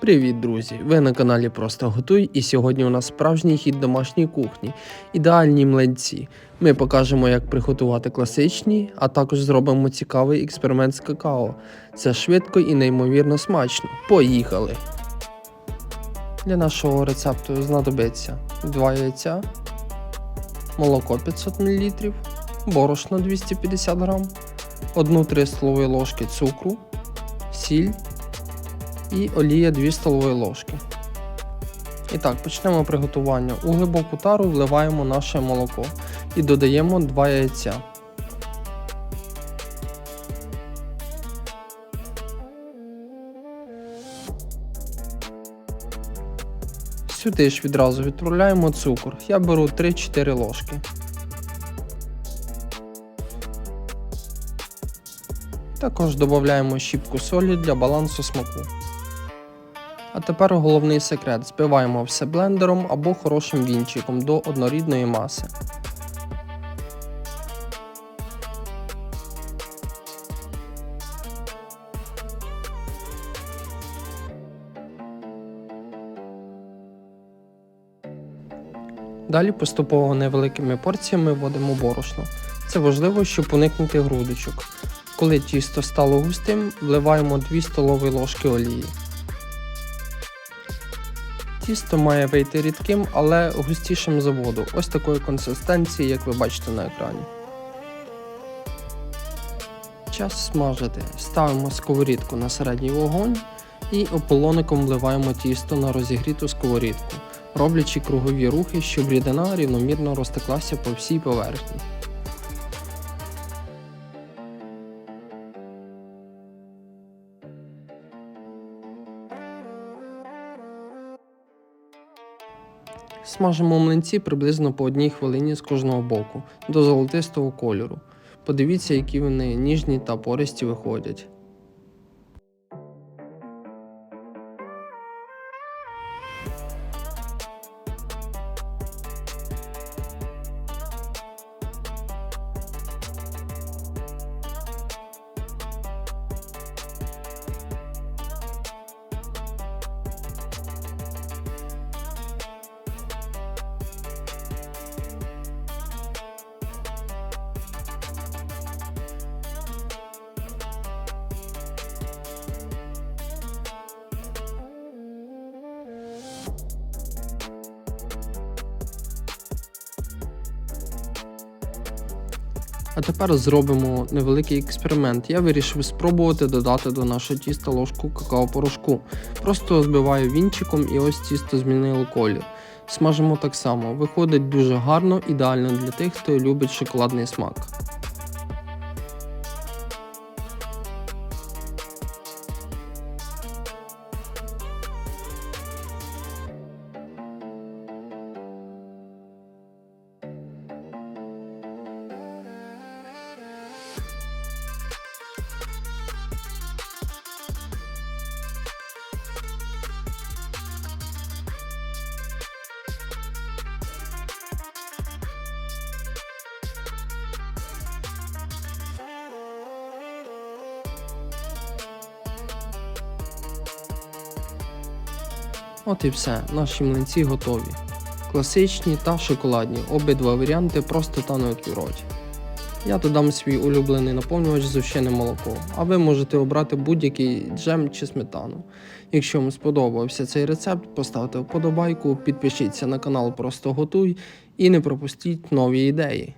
Привіт, друзі! Ви на каналі Просто Готуй, і сьогодні у нас справжній хід домашньої кухні, ідеальні млинці. Ми покажемо, як приготувати класичні, а також зробимо цікавий експеримент з какао. Це швидко і неймовірно смачно. Поїхали! Для нашого рецепту знадобиться 2 яйця, молоко 500 мл, борошно 250 г, 1-3 столові ложки цукру, сіль і олія 2 столові ложки. І так, почнемо приготування. У глибоку тару вливаємо наше молоко і додаємо 2 яйця. Сюди ж відразу відправляємо цукор. Я беру 3-4 ложки. Також додаємо щіпку солі для балансу смаку. А тепер головний секрет: збиваємо все блендером або хорошим вінчиком до однорідної маси. Далі поступово невеликими порціями вводимо борошно. Це важливо, щоб уникнути грудочок. Коли тісто стало густим, вливаємо 2 столові ложки олії. Тісто має вийти рідким, але густішим за воду, ось такої консистенції, як ви бачите на екрані. Час смажити. Ставимо сковорідку на середній вогонь і ополоником вливаємо тісто на розігріту сковорідку, роблячи кругові рухи, щоб рідина рівномірно розтеклася по всій поверхні. Смажимо млинці приблизно по одній хвилині з кожного боку до золотистого кольору. Подивіться, які вони ніжні та пористі виходять. А тепер зробимо невеликий експеримент. Я вирішив спробувати додати до нашого тіста ложку какао-порошку. Просто збиваю вінчиком і ось тісто змінило колір. Смажимо так само. Виходить дуже гарно, ідеально для тих, хто любить шоколадний смак. От і все, наші млинці готові. Класичні та шоколадні, обидва варіанти просто тануть у роті. Я додам свій улюблений наповнювач з молоко, а ви можете обрати будь-який джем чи сметану. Якщо вам сподобався цей рецепт, поставте вподобайку, підпишіться на канал Просто Готуй і не пропустіть нові ідеї.